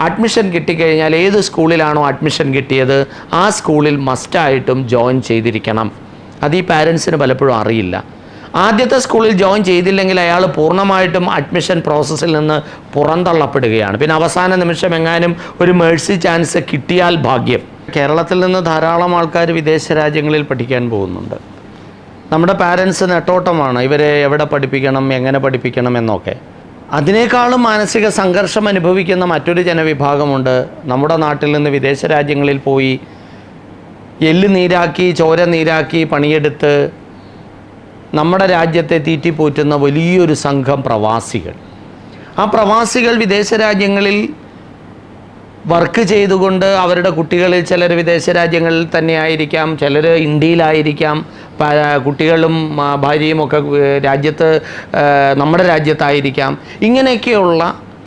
Admission കിട്ടിക്കഴിഞ്ഞാൽ ഏത് സ്കൂളിലാണോ admission കിട്ടിയത് ആ സ്കൂളിൽ മസ്റ്റായിട്ടും ജോയിൻ ചെയ്തിരിക്കണം. അത് ഈ പാരൻസിന് പലപ്പോഴും അറിയില്ല. ആദ്യത്തെ സ്കൂളിൽ ജോയിൻ ചെയ്തില്ലെങ്കിൽ അയാൾ പൂർണമായിട്ടും അഡ്മിഷൻ പ്രോസസ്സിൽ നിന്ന് പുറന്തള്ളപ്പെടുകയാണ്. പിന്നെ അവസാന നിമിഷം എങ്ങാനും ഒരു മേഴ്സി ചാൻസ് കിട്ടിയാൽ ഭാഗ്യം. കേരളത്തിൽ നിന്ന് ധാരാളം ആൾക്കാർ വിദേശ രാജ്യങ്ങളിൽ പഠിക്കാൻ പോകുന്നുണ്ട്. നമ്മുടെ പാരൻസ് നെട്ടോട്ടമാണ് ഇവരെ എവിടെ പഠിപ്പിക്കണം എങ്ങനെ പഠിപ്പിക്കണം എന്നൊക്കെ. അതിനേക്കാളും മാനസിക സംഘർഷം അനുഭവിക്കുന്ന മറ്റൊരു ജനവിഭാഗമുണ്ട്. നമ്മുടെ നാട്ടിൽ നിന്ന് വിദേശ രാജ്യങ്ങളിൽ പോയി എല്ല് നീരാക്കി ചോര നീരാക്കി പണിയെടുത്ത് നമ്മുടെ രാജ്യത്തെ തീറ്റിപ്പോറ്റുന്ന വലിയൊരു സംഘം പ്രവാസികൾ. ആ പ്രവാസികൾ വിദേശ രാജ്യങ്ങളിൽ വർക്ക് ചെയ്തുകൊണ്ട് അവരുടെ കുട്ടികളിൽ ചിലർ വിദേശ രാജ്യങ്ങളിൽ തന്നെ ആയിരിക്കാം ചിലർ ഇന്ത്യയിലായിരിക്കാം കുട്ടികളും ഭാര്യയും ഒക്കെ രാജ്യത്ത് നമ്മുടെ രാജ്യത്തായിരിക്കാം. ഇങ്ങനെയൊക്കെയുള്ള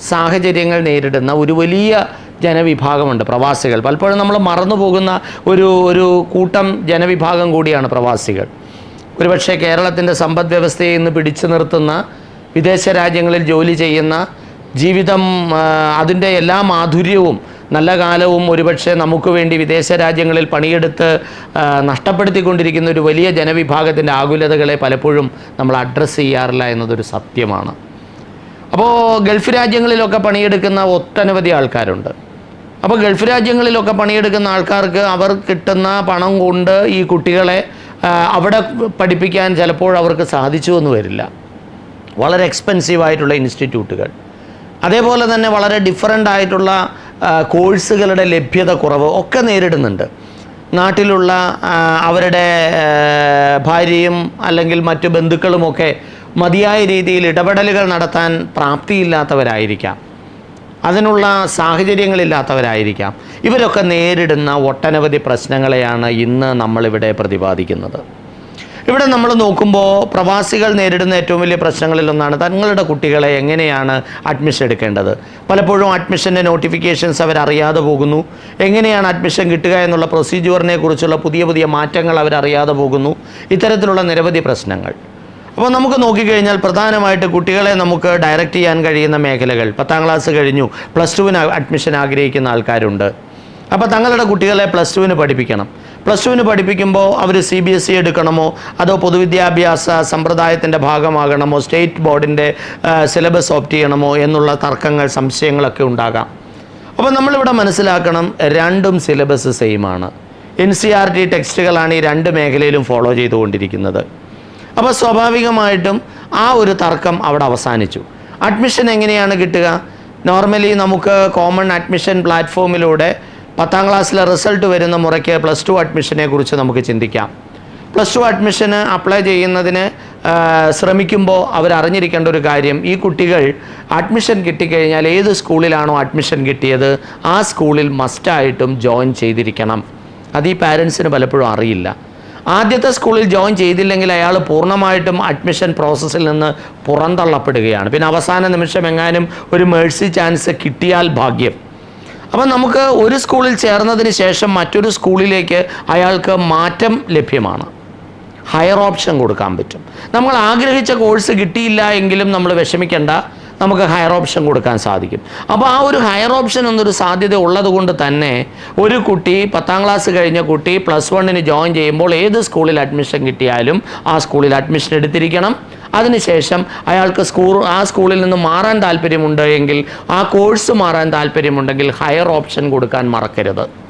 സാഹചര്യങ്ങൾ നേരിടുന്ന ഒരു വലിയ ജനവിഭാഗമുണ്ട് പ്രവാസികൾ. പലപ്പോഴും നമ്മൾ മറന്നു പോകുന്ന ഒരു ഒരു കൂട്ടം ജനവിഭാഗം കൂടിയാണ് പ്രവാസികൾ. ഒരുപക്ഷെ കേരളത്തിന്റെ സമ്പദ് വ്യവസ്ഥയെ ഇന്ന് പിടിച്ചു നിർത്തുന്ന വിദേശ രാജ്യങ്ങളിൽ ജോലി ചെയ്യുന്ന ജീവിതം അതിന്റെ എല്ലാ മാധുര്യവും നല്ല കാലവും ഒരുപക്ഷെ നമുക്ക് വേണ്ടി വിദേശ രാജ്യങ്ങളിൽ പണിയെടുത്ത് നഷ്ടപ്പെടുത്തിക്കൊണ്ടിരിക്കുന്ന ഒരു വലിയ ജനവിഭാഗത്തിന്റെ ആകുലതകളെ പലപ്പോഴും നമ്മൾ അഡ്രസ്സ് ചെയ്യാറില്ല എന്നതൊരു സത്യമാണ്. അപ്പോൾ ഗൾഫ് രാജ്യങ്ങളിലൊക്കെ പണിയെടുക്കുന്ന ഒട്ടനവധി ആൾക്കാരുണ്ട്. അപ്പോൾ ഗൾഫ് രാജ്യങ്ങളിലൊക്കെ പണിയെടുക്കുന്ന ആൾക്കാർക്ക് അവർ കിട്ടുന്ന പണം കൊണ്ട് ഈ കുട്ടികളെ അവിടെ പഠിപ്പിക്കാൻ ചിലപ്പോൾ അവർക്ക് സാധിച്ചു എന്ന് വരില്ല. വളരെ എക്സ്പെൻസീവ് ആയിട്ടുള്ള ഇൻസ്റ്റിറ്റ്യൂട്ടുകൾ അതേപോലെ തന്നെ വളരെ ഡിഫറന്റ് ആയിട്ടുള്ള കോഴ്സുകളുടെ ലഭ്യത കുറവ് ഒക്കെ നേരിടുന്നുണ്ട്. നാട്ടിലുള്ള അവരുടെ ഭാര്യയും അല്ലെങ്കിൽ മറ്റു ബന്ധുക്കളുമൊക്കെ മതിയായ രീതിയിൽ ഇടപെടലുകൾ നടത്താൻ പ്രാപ്തിയില്ലാത്തവരായിരിക്കാം. അതിനുള്ള സാഹചര്യങ്ങളില്ലാത്തവരായിരിക്കാം. ഇവരൊക്കെ നേരിടുന്ന ഒട്ടനവധി പ്രശ്നങ്ങളെയാണ് ഇന്ന് നമ്മളിവിടെ പ്രതിപാദിക്കുന്നത്. ഇവിടെ നമ്മൾ നോക്കുമ്പോൾ പ്രവാസികൾ നേരിടുന്ന ഏറ്റവും വലിയ പ്രശ്നങ്ങളിലൊന്നാണ് തങ്ങളുടെ കുട്ടികളെ എങ്ങനെയാണ് അഡ്മിഷൻ എടുക്കേണ്ടത്? പലപ്പോഴും അഡ്മിഷന്റെ നോട്ടിഫിക്കേഷൻസ് അവരറിയാതെ പോകുന്നു. എങ്ങനെയാണ് അഡ്മിഷൻ കിട്ടുക എന്നുള്ള പ്രൊസീജിയറിനെ കുറിച്ചുള്ള പുതിയ പുതിയ മാറ്റങ്ങൾ അവരറിയാതെ പോകുന്നു. ഇത്തരത്തിലുള്ള നിരവധി പ്രശ്നങ്ങൾ. അപ്പോൾ നമുക്ക് നോക്കിക്കഴിഞ്ഞാൽ പ്രധാനമായിട്ട് കുട്ടികളെ നമുക്ക് ഡയറക്റ്റ് ചെയ്യാൻ കഴിയുന്ന മേഖലകൾ. പത്താം ക്ലാസ് കഴിഞ്ഞു. പ്ലസ് ടുവിന് അഡ്മിഷൻ ആഗ്രഹിക്കുന്ന ആൾക്കാരുണ്ട്. അപ്പോൾ തങ്ങളുടെ കുട്ടികളെ പ്ലസ് ടുവിന് പഠിപ്പിക്കണം. പ്ലസ് ടുവിന് പഠിപ്പിക്കുമ്പോൾ അവർ സി ബി എസ് ഇ എടുക്കണമോ? അതോ പൊതുവിദ്യാഭ്യാസ സമ്പ്രദായത്തിന്റെ ഭാഗമാകണമോ? സ്റ്റേറ്റ് ബോർഡിന്റെ സിലബസ് ഓപ്റ്റ് ചെയ്യണമോ എന്നുള്ള തർക്കങ്ങൾ സംശയങ്ങളൊക്കെ ഉണ്ടാകാം. അപ്പോൾ നമ്മളിവിടെ മനസ്സിലാക്കണം രണ്ടും സിലബസ് സെയിമാണ് എൻ സി ആർ ടി ടെക്സ്റ്റുകളാണ് ഈ രണ്ട് മേഖലയിലും ഫോളോ ചെയ്തുകൊണ്ടിരിക്കുന്നത്. അപ്പോൾ സ്വാഭാവികമായിട്ടും ആ ഒരു തർക്കം അവിടെ അവസാനിച്ചു. അഡ്മിഷൻ എങ്ങനെയാണ് കിട്ടുക? നോർമലി നമുക്ക് കോമൺ അഡ്മിഷൻ പ്ലാറ്റ്ഫോമിലൂടെ പത്താം ക്ലാസ്സിലെ റിസൾട്ട് വരുന്ന മുറയ്ക്ക് പ്ലസ് ടു അഡ്മിഷനെ കുറിച്ച് നമുക്ക് ചിന്തിക്കാം. പ്ലസ് ടു അഡ്മിഷന് അപ്ലൈ ചെയ്യുന്നതിന് ശ്രമിക്കുമ്പോൾ അവരറിഞ്ഞിരിക്കേണ്ട ഒരു കാര്യം ഈ കുട്ടികൾ അഡ്മിഷൻ കിട്ടിക്കഴിഞ്ഞാൽ ഏത് സ്കൂളിലാണോ അഡ്മിഷൻ കിട്ടിയത് ആ സ്കൂളിൽ മസ്റ്റായിട്ടും ജോയിൻ ചെയ്തിരിക്കണം. അത് ഈ പാരൻസിന് പലപ്പോഴും അറിയില്ല. ആദ്യത്തെ സ്കൂളിൽ ജോയിൻ ചെയ്തില്ലെങ്കിൽ അയാൾ പൂർണമായിട്ടും അഡ്മിഷൻ പ്രോസസ്സിൽ നിന്ന് പുറന്തള്ളപ്പെടുകയാണ്. പിന്നെ അവസാന നിമിഷം എങ്ങാനും ഒരു മേഴ്സി ചാൻസ് കിട്ടിയാൽ ഭാഗ്യം. അപ്പം നമുക്ക് ഒരു സ്കൂളിൽ ചേർന്നതിന് ശേഷം മറ്റൊരു സ്കൂളിലേക്ക് അയാൾക്ക് മാറ്റം ലഭ്യമാണ്. ഹയർ ഓപ്ഷൻ കൊടുക്കാൻ പറ്റും. നമ്മൾ ആഗ്രഹിച്ച കോഴ്സ് കിട്ടിയില്ല എങ്കിലും നമ്മൾ വിഷമിക്കേണ്ട. നമുക്ക് ഹയർ ഓപ്ഷൻ കൊടുക്കാൻ സാധിക്കും. അപ്പോൾ ആ ഒരു ഹയർ ഓപ്ഷൻ എന്നൊരു സാധ്യത ഉള്ളത് കൊണ്ട് തന്നെ ഒരു കുട്ടി പത്താം ക്ലാസ് കഴിഞ്ഞ കുട്ടി പ്ലസ് വണ്ണിന് ജോയിൻ ചെയ്യുമ്പോൾ ഏത് സ്കൂളിൽ അഡ്മിഷൻ കിട്ടിയാലും ആ സ്കൂളിൽ അഡ്മിഷൻ എടുത്തിരിക്കണം. അതിനുശേഷം അയാൾക്ക് സ്കൂൾ ആ സ്കൂളിൽ നിന്ന് മാറാൻ താല്പര്യമുണ്ട് എങ്കിൽ ആ കോഴ്സ് മാറാൻ താല്പര്യമുണ്ടെങ്കിൽ ഹയർ ഓപ്ഷൻ കൊടുക്കാൻ മറക്കരുത്.